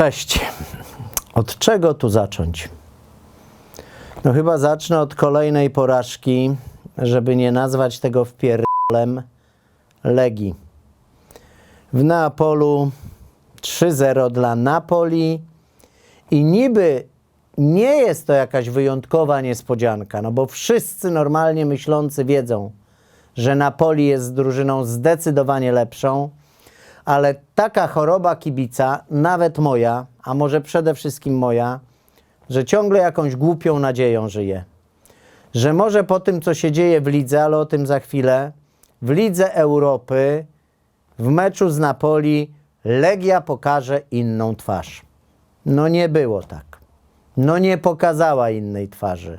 Cześć. Od czego tu zacząć? No chyba zacznę od kolejnej porażki, żeby nie nazwać tego wpierdolem Legii. W Neapolu 3-0 dla Napoli i niby nie jest to jakaś wyjątkowa niespodzianka, no bo wszyscy normalnie myślący wiedzą, że Napoli jest drużyną zdecydowanie lepszą, ale taka choroba kibica, nawet moja, a może przede wszystkim moja, że ciągle jakąś głupią nadzieją żyje. Że może po tym, co się dzieje w lidze, ale o tym za chwilę, w lidze Europy, w meczu z Napoli, Legia pokaże inną twarz. No nie było tak. No nie pokazała innej twarzy.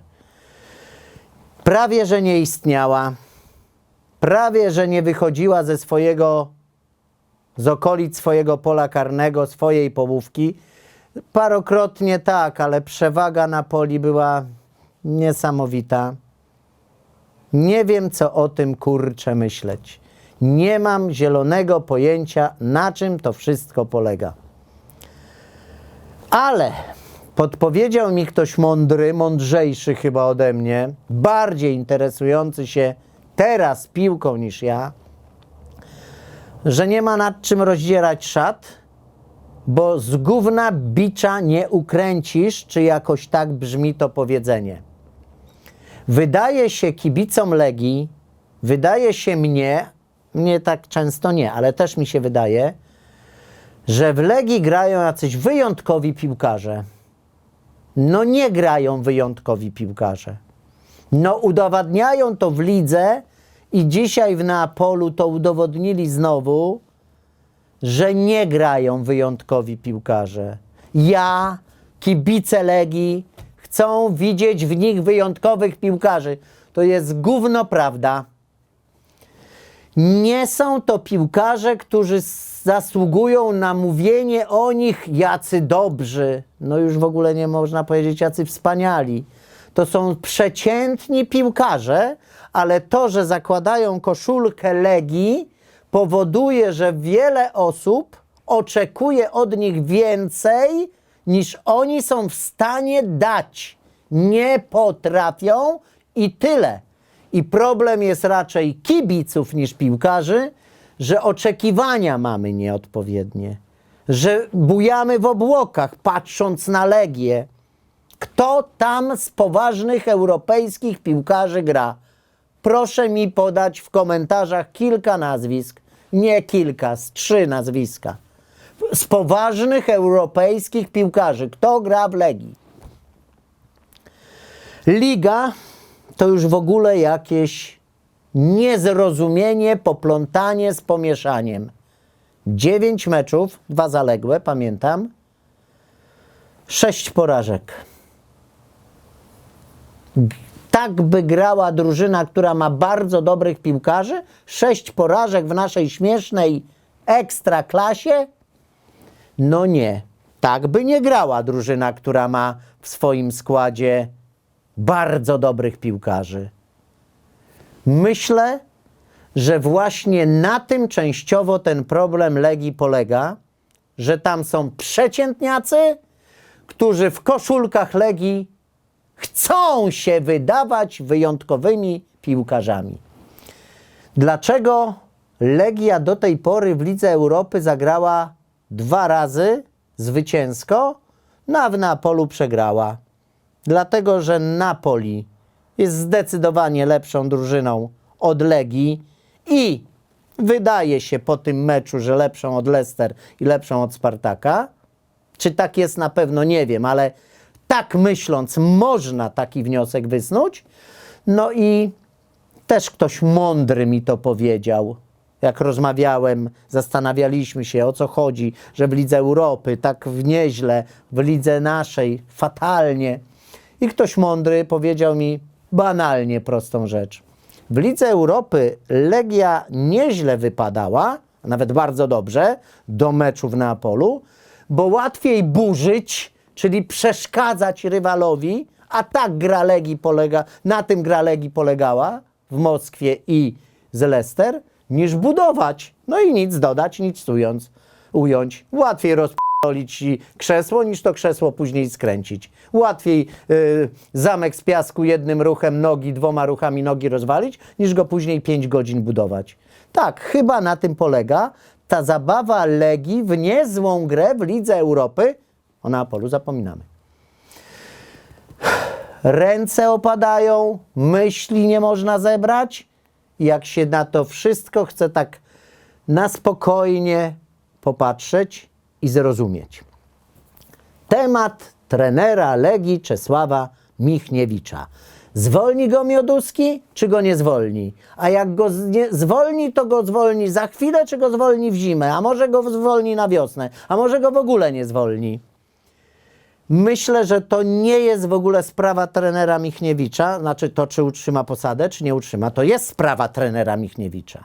Prawie, że nie istniała. Prawie, że nie wychodziła ze swojego z okolic swojego pola karnego, swojej połówki. Parokrotnie tak, ale przewaga Napoli była niesamowita. Nie wiem, co o tym kurczę myśleć. Nie mam zielonego pojęcia, na czym to wszystko polega. Ale podpowiedział mi ktoś mądry, mądrzejszy chyba ode mnie, bardziej interesujący się teraz piłką niż ja, że nie ma nad czym rozdzierać szat, bo z gówna bicza nie ukręcisz, czy jakoś tak brzmi to powiedzenie. Wydaje się kibicom Legii, wydaje się mnie, mnie tak często nie, ale też mi się wydaje, że w Legii grają jacyś wyjątkowi piłkarze. No nie grają wyjątkowi piłkarze. No udowadniają to w lidze i dzisiaj w Neapolu to udowodnili znowu, że nie grają wyjątkowi piłkarze. Ja, kibice Legii, chcą widzieć w nich wyjątkowych piłkarzy. To jest gówno prawda. Nie są to piłkarze, którzy zasługują na mówienie o nich jacy dobrzy. No już w ogóle nie można powiedzieć jacy wspaniali. To są przeciętni piłkarze, ale to, że zakładają koszulkę Legii, powoduje, że wiele osób oczekuje od nich więcej, niż oni są w stanie dać. Nie potrafią i tyle. I problem jest raczej kibiców niż piłkarzy, że oczekiwania mamy nieodpowiednie, że bujamy w obłokach, patrząc na Legię. Kto tam z poważnych europejskich piłkarzy gra? Proszę mi podać w komentarzach kilka nazwisk, nie kilka, z trzy nazwiska. Z poważnych europejskich piłkarzy. Kto gra w Legii? Liga to już w ogóle jakieś niezrozumienie, poplątanie z pomieszaniem. Dziewięć meczów, dwa zaległe, pamiętam. Sześć porażek. Tak by grała drużyna, która ma bardzo dobrych piłkarzy? Sześć porażek w naszej śmiesznej ekstraklasie? No nie. Tak by nie grała drużyna, która ma w swoim składzie bardzo dobrych piłkarzy. Myślę, że właśnie na tym częściowo ten problem Legii polega, że tam są przeciętniacy, którzy w koszulkach Legii chcą się wydawać wyjątkowymi piłkarzami. Dlaczego Legia do tej pory w Lidze Europy zagrała dwa razy zwycięsko, no a w Napolu przegrała? Dlatego, że Napoli jest zdecydowanie lepszą drużyną od Legii i wydaje się po tym meczu, że lepszą od Leicester i lepszą od Spartaka. Czy tak jest na pewno, nie wiem, ale tak myśląc, można taki wniosek wysnuć. No i też ktoś mądry mi to powiedział. Jak rozmawiałem, zastanawialiśmy się o co chodzi, że w Lidze Europy tak w nieźle, w lidze naszej fatalnie. I ktoś mądry powiedział mi banalnie prostą rzecz. W Lidze Europy Legia nieźle wypadała, nawet bardzo dobrze, do meczu w Neapolu, bo łatwiej burzyć, czyli przeszkadzać rywalowi, a tak gra Legii polega, na tym gra Legii polegała w Moskwie i z Leicester, niż budować. No i nic dodać, nic ując, ująć. Łatwiej rozp spierdolić ci krzesło, niż to krzesło później skręcić. Łatwiej y, zamek z piasku jednym ruchem nogi, dwoma ruchami nogi rozwalić, niż go później 5 godzin budować. Tak, chyba na tym polega ta zabawa Legii w niezłą grę w Lidze Europy. O Neapolu zapominamy. Ręce opadają, myśli nie można zebrać. Jak się na to wszystko chce tak na spokojnie popatrzeć i zrozumieć. Temat trenera Legii Czesława Michniewicza. Zwolni go Mioduski, czy go nie zwolni? A jak go zwolni, to go zwolni za chwilę, czy go zwolni w zimę? A może go zwolni na wiosnę? A może go w ogóle nie zwolni? Myślę, że to nie jest w ogóle sprawa trenera Michniewicza, znaczy to, czy utrzyma posadę, czy nie utrzyma. To jest sprawa trenera Michniewicza.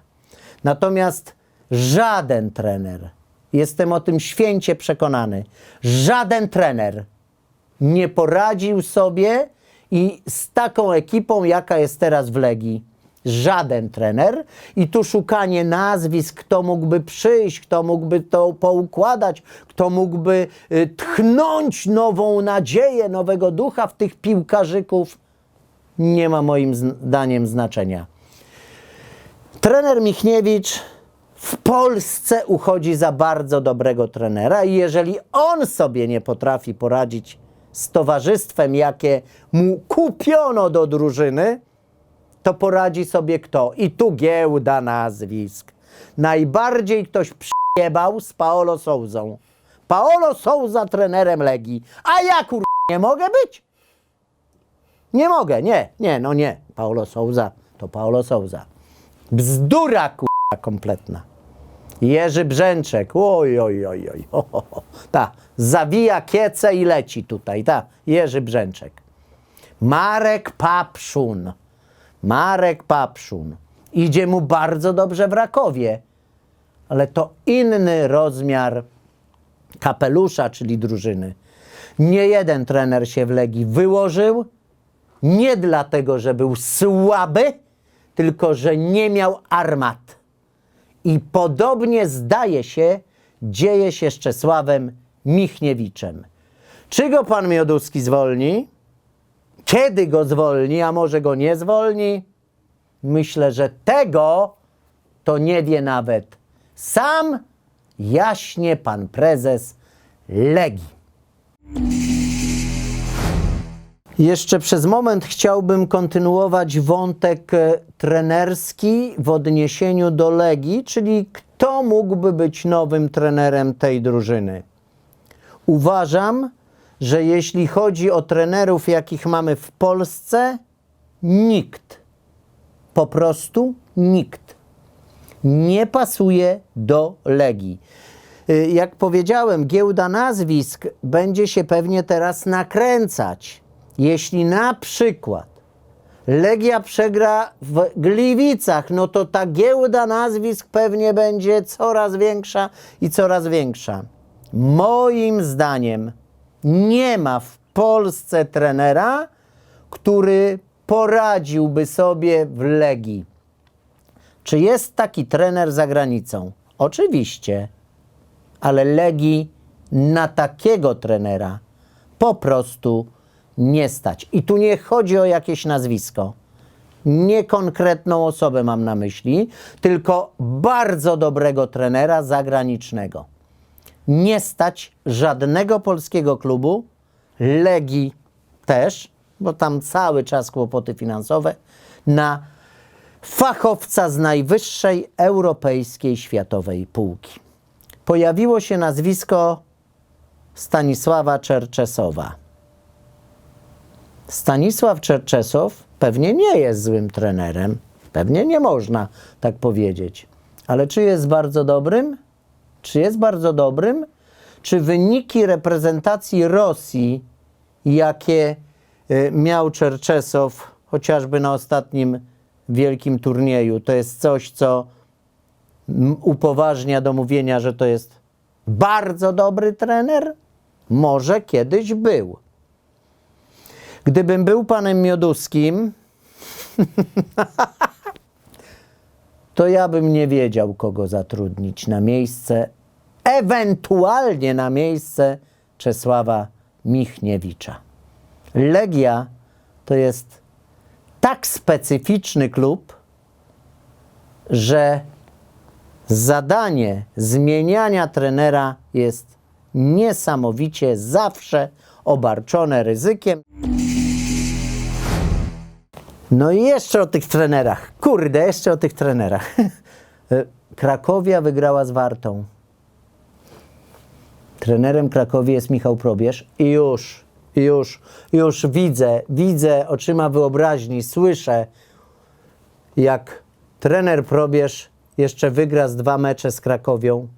Natomiast żaden trener, jestem o tym święcie przekonany, żaden trener nie poradził sobie i z taką ekipą, jaka jest teraz w Legii. Żaden trener. I tu szukanie nazwisk, kto mógłby przyjść, kto mógłby to poukładać, kto mógłby y, tchnąć nową nadzieję, nowego ducha w tych piłkarzyków, nie ma moim zdaniem znaczenia. Trener Michniewicz w Polsce uchodzi za bardzo dobrego trenera i jeżeli on sobie nie potrafi poradzić z towarzystwem, jakie mu kupiono do drużyny, poradzi sobie kto? I tu giełda nazwisk. Najbardziej ktoś przyjebał z Paolo Souzą. Paolo Souza trenerem Legii. A ja kur... nie mogę być? Nie mogę, nie, nie, no nie. Paolo Souza to Paolo Souza. Bzdura kurwa kompletna. Jerzy Brzęczek, oj, oj, oj, oj, ho, ho, ho. Ta, zawija kiece i leci tutaj, ta, Jerzy Brzęczek. Marek Papszun, Marek Papszun. Idzie mu bardzo dobrze w Rakowie, ale to inny rozmiar kapelusza, czyli drużyny. Nie jeden trener się w Legii wyłożył, nie dlatego, że był słaby, tylko że nie miał armat. I podobnie zdaje się, dzieje się z Czesławem Michniewiczem. Czy go pan Mioduski zwolni? Kiedy go zwolni, a może go nie zwolni? Myślę, że tego to nie wie nawet sam jaśnie pan prezes Legii. Jeszcze przez moment chciałbym kontynuować wątek e, trenerski w odniesieniu do Legii, czyli kto mógłby być nowym trenerem tej drużyny. Uważam, że jeśli chodzi o trenerów, jakich mamy w Polsce, nikt, po prostu nikt nie pasuje do Legii. Y, Jak powiedziałem, giełda nazwisk będzie się pewnie teraz nakręcać. Jeśli na przykład Legia przegra w Gliwicach, no to ta giełda nazwisk pewnie będzie coraz większa i coraz większa. Moim zdaniem nie ma w Polsce trenera, który poradziłby sobie w Legii. Czy jest taki trener za granicą? Oczywiście, ale Legii na takiego trenera po prostu nie stać. I tu nie chodzi o jakieś nazwisko. Nie konkretną osobę mam na myśli, tylko bardzo dobrego trenera zagranicznego. Nie stać żadnego polskiego klubu, Legii też, bo tam cały czas kłopoty finansowe, na fachowca z najwyższej europejskiej światowej półki. Pojawiło się nazwisko Stanisława Czerczesowa. Stanisław Czerczesow pewnie nie jest złym trenerem, pewnie nie można tak powiedzieć, ale czy jest bardzo dobrym? Czy jest bardzo dobrym? Czy wyniki reprezentacji Rosji, jakie y, miał Czerczesow chociażby na ostatnim wielkim turnieju, to jest coś, co upoważnia do mówienia, że to jest bardzo dobry trener? Może kiedyś był. Gdybym był panem Mioduskim, to ja bym nie wiedział, kogo zatrudnić na miejsce ewentualnie na miejsce Czesława Michniewicza. Legia to jest tak specyficzny klub, że zadanie zmieniania trenera jest niesamowicie zawsze obarczone ryzykiem. No i jeszcze o tych trenerach. Kurde, jeszcze o tych trenerach. Krakowia wygrała z Wartą. Trenerem Krakowi jest Michał Probierz i już, już, już widzę, widzę oczyma wyobraźni, słyszę, jak trener Probierz jeszcze wygra z dwa mecze z Krakowią,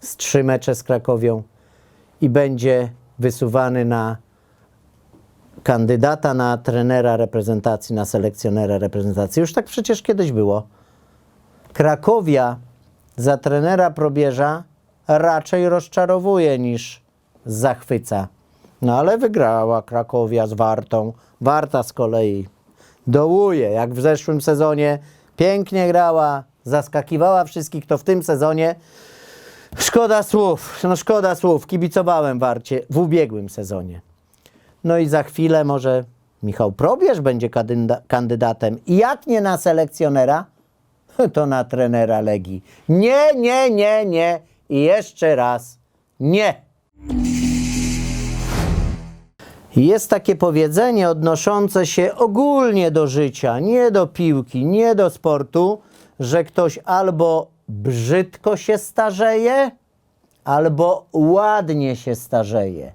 z trzy mecze z Krakowią i będzie wysuwany na kandydata na trenera reprezentacji, na selekcjonera reprezentacji. Już tak przecież kiedyś było. Krakowia za trenera probierza raczej rozczarowuje niż zachwyca. No ale wygrała Krakowia z Wartą. Warta z kolei dołuje, jak w zeszłym sezonie pięknie grała, zaskakiwała wszystkich, to w tym sezonie szkoda słów, no szkoda słów, kibicowałem Warcie w ubiegłym sezonie. No i za chwilę może Michał Probierz będzie kandyda- kandydatem. I jak nie na selekcjonera, to na trenera Legii. Nie, nie, nie, nie. I jeszcze raz nie. Jest takie powiedzenie odnoszące się ogólnie do życia, nie do piłki, nie do sportu, że ktoś albo brzydko się starzeje, albo ładnie się starzeje.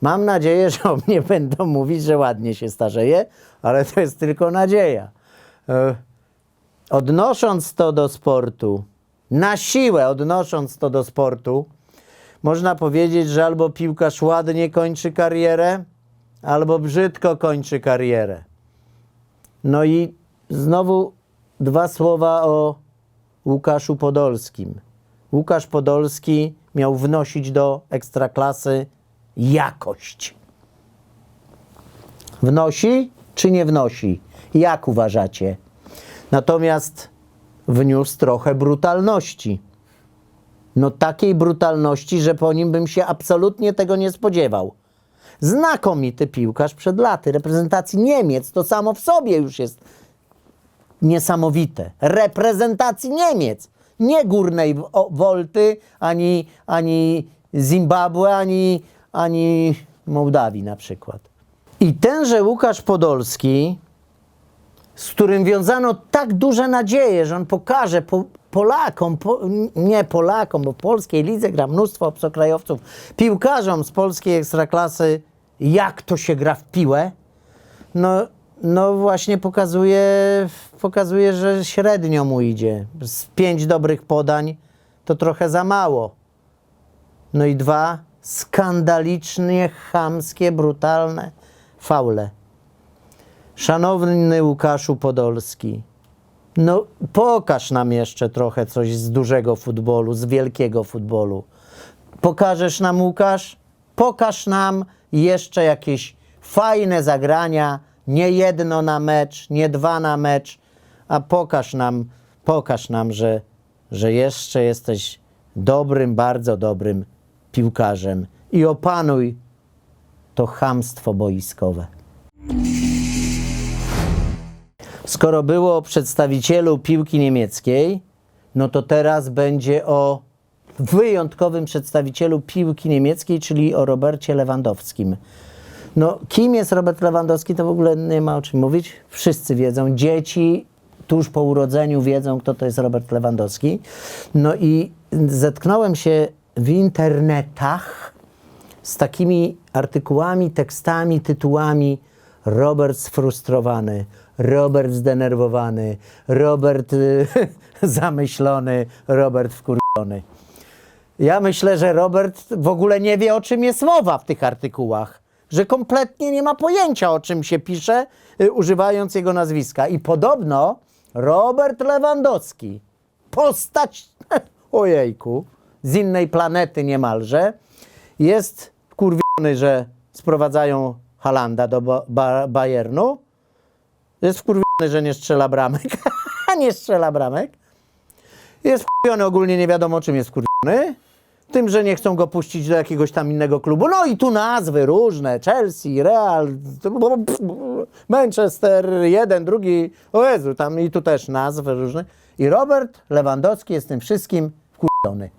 Mam nadzieję, że o mnie będą mówić, że ładnie się starzeje, ale to jest tylko nadzieja. E, Odnosząc to do sportu, na siłę odnosząc to do sportu, można powiedzieć, że albo piłkarz ładnie kończy karierę, albo brzydko kończy karierę. No i znowu dwa słowa o Łukaszu Podolskim. Łukasz Podolski miał wnosić do ekstraklasy jakość. Wnosi czy nie wnosi? Jak uważacie? Natomiast wniósł trochę brutalności. No takiej brutalności, że po nim bym się absolutnie tego nie spodziewał. Znakomity piłkarz przed laty reprezentacji Niemiec, to samo w sobie już jest niesamowite. Reprezentacji Niemiec, nie górnej Wolty, ani, ani Zimbabwe, ani, ani Mołdawii na przykład. I tenże Łukasz Podolski, z którym wiązano tak duże nadzieje, że on pokaże po, Polakom, po, nie Polakom, bo w polskiej lidze gra mnóstwo obcokrajowców, piłkarzom z polskiej ekstraklasy, jak to się gra w piłę, no, no właśnie pokazuje, pokazuje, że średnio mu idzie. Z pięć dobrych podań to trochę za mało. No i dwa skandalicznie chamskie, brutalne faule. Szanowny Łukaszu Podolski, no pokaż nam jeszcze trochę coś z dużego futbolu, z wielkiego futbolu. Pokażesz nam, Łukasz? Pokaż nam jeszcze jakieś fajne zagrania, nie jedno na mecz, nie dwa na mecz, a pokaż nam, pokaż nam, że, że jeszcze jesteś dobrym, bardzo dobrym piłkarzem i opanuj to chamstwo boiskowe. Skoro było o przedstawicielu piłki niemieckiej, no to teraz będzie o wyjątkowym przedstawicielu piłki niemieckiej, czyli o Robercie Lewandowskim. No, kim jest Robert Lewandowski, to w ogóle nie ma o czym mówić. Wszyscy wiedzą, dzieci tuż po urodzeniu wiedzą, kto to jest Robert Lewandowski. No i zetknąłem się w internetach z takimi artykułami, tekstami, tytułami Robert sfrustrowany, Robert zdenerwowany, Robert y, zamyślony, Robert wkurwiony. Ja myślę, że Robert w ogóle nie wie, o czym jest mowa w tych artykułach. Że kompletnie nie ma pojęcia, o czym się pisze, y, używając jego nazwiska. I podobno Robert Lewandowski, postać, ojejku, z innej planety niemalże, jest kurwiony, że sprowadzają Halanda do ba- Bayernu. Jest wkurwiony, że nie strzela bramek. nie strzela bramek. Jest wkurwiony, ogólnie nie wiadomo czym jest wkurwiony. tym, że nie chcą go puścić do jakiegoś tam innego klubu. No i tu nazwy różne, Chelsea, Real, Manchester, jeden, drugi, o Jezu, tam i tu też nazwy różne. I Robert Lewandowski jest tym wszystkim wkurzony.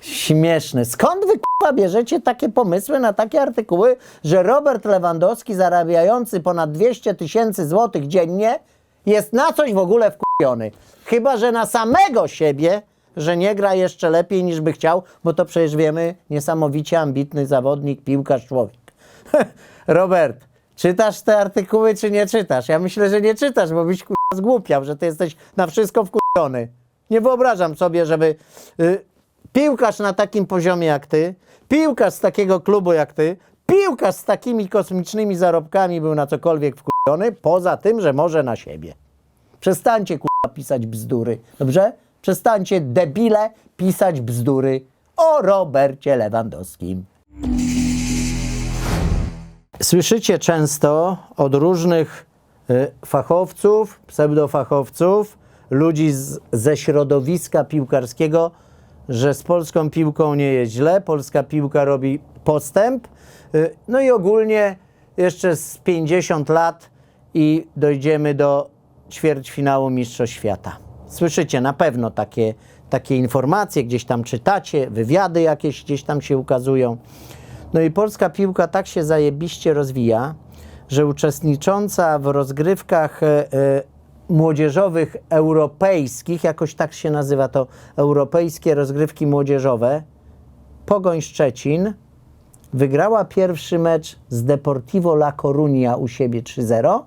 Śmieszne. Skąd wy k***a bierzecie takie pomysły na takie artykuły, że Robert Lewandowski zarabiający ponad 200 tysięcy złotych dziennie jest na coś w ogóle wkurzony? Chyba, że na samego siebie, że nie gra jeszcze lepiej niż by chciał, bo to przecież wiemy, niesamowicie ambitny zawodnik, piłkarz, człowiek. Robert, czytasz te artykuły, czy nie czytasz? Ja myślę, że nie czytasz, bo byś k***a zgłupiał, że ty jesteś na wszystko wkurzony. Nie wyobrażam sobie, żeby y, piłkarz na takim poziomie jak ty, piłkarz z takiego klubu jak ty, piłkarz z takimi kosmicznymi zarobkami był na cokolwiek wkurzony, poza tym, że może na siebie. Przestańcie kurwa pisać bzdury, dobrze? Przestańcie debile pisać bzdury o Robercie Lewandowskim. Słyszycie często od różnych y, fachowców, pseudofachowców, ludzi z, ze środowiska piłkarskiego, że z polską piłką nie jest źle, polska piłka robi postęp. Y, No i ogólnie jeszcze z 50 lat i dojdziemy do ćwierćfinału Mistrzostw Świata. Słyszycie na pewno takie, takie informacje, gdzieś tam czytacie, wywiady jakieś gdzieś tam się ukazują. No i polska piłka tak się zajebiście rozwija, że uczestnicząca w rozgrywkach e, e, młodzieżowych europejskich, jakoś tak się nazywa to, europejskie rozgrywki młodzieżowe, Pogoń Szczecin wygrała pierwszy mecz z Deportivo La Coruña u siebie 3-0.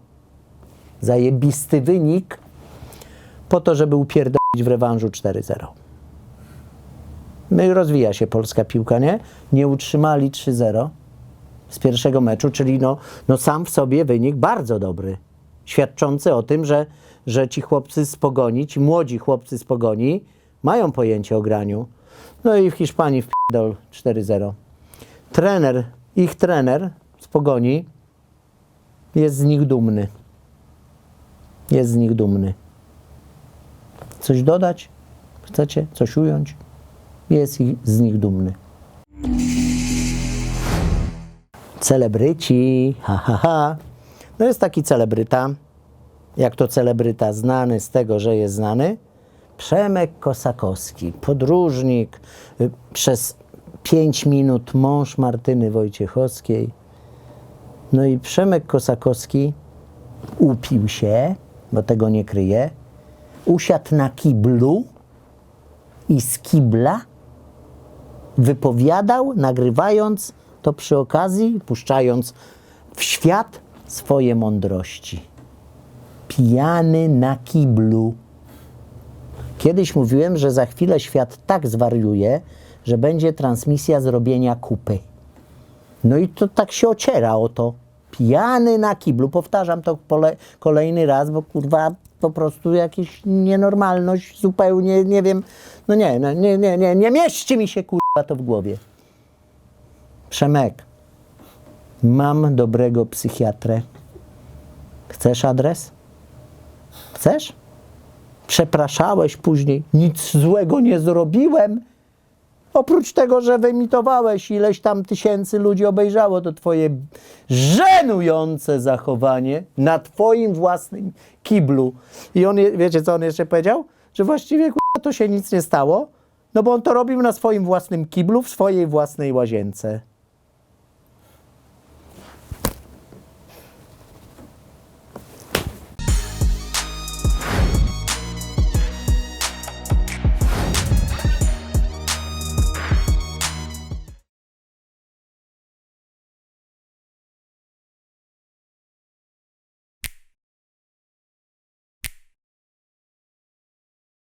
Zajebisty wynik po to, żeby upierdolić w rewanżu 4-0. No i rozwija się polska piłka, nie? Nie utrzymali 3-0 z pierwszego meczu, czyli no, no sam w sobie wynik bardzo dobry. Świadczący o tym, że, że ci chłopcy z Pogoni, ci młodzi chłopcy z Pogoni mają pojęcie o graniu. No i w Hiszpanii wpierdol 4-0. Trener, ich trener z Pogoni jest z nich dumny. Jest z nich dumny. Coś dodać? Chcecie coś ująć? Jest ich, z nich dumny. Celebryci, ha, ha, ha. No jest taki celebryta, jak to celebryta znany z tego, że jest znany, Przemek Kosakowski, podróżnik, y, przez 5 minut mąż Martyny Wojciechowskiej. No i Przemek Kosakowski upił się, bo tego nie kryje, usiadł na kiblu i z kibla wypowiadał, nagrywając to przy okazji, puszczając w świat swoje mądrości. Pijany na kiblu. Kiedyś mówiłem, że za chwilę świat tak zwariuje, że będzie transmisja zrobienia kupy. No i to tak się ociera o to. Pijany na kiblu. Powtarzam to kolejny raz, bo kurwa po prostu jakaś nienormalność zupełnie, nie wiem, no nie, no, nie, nie, nie, nie mieści mi się kurwa to w głowie. Przemek, mam dobrego psychiatrę. Chcesz adres? Chcesz? Przepraszałeś później. Nic złego nie zrobiłem. Oprócz tego, że wyemitowałeś, ileś tam tysięcy ludzi obejrzało to twoje żenujące zachowanie na twoim własnym kiblu. I on, wiecie co on jeszcze powiedział? Że właściwie to się nic nie stało, no bo on to robił na swoim własnym kiblu, w swojej własnej łazience.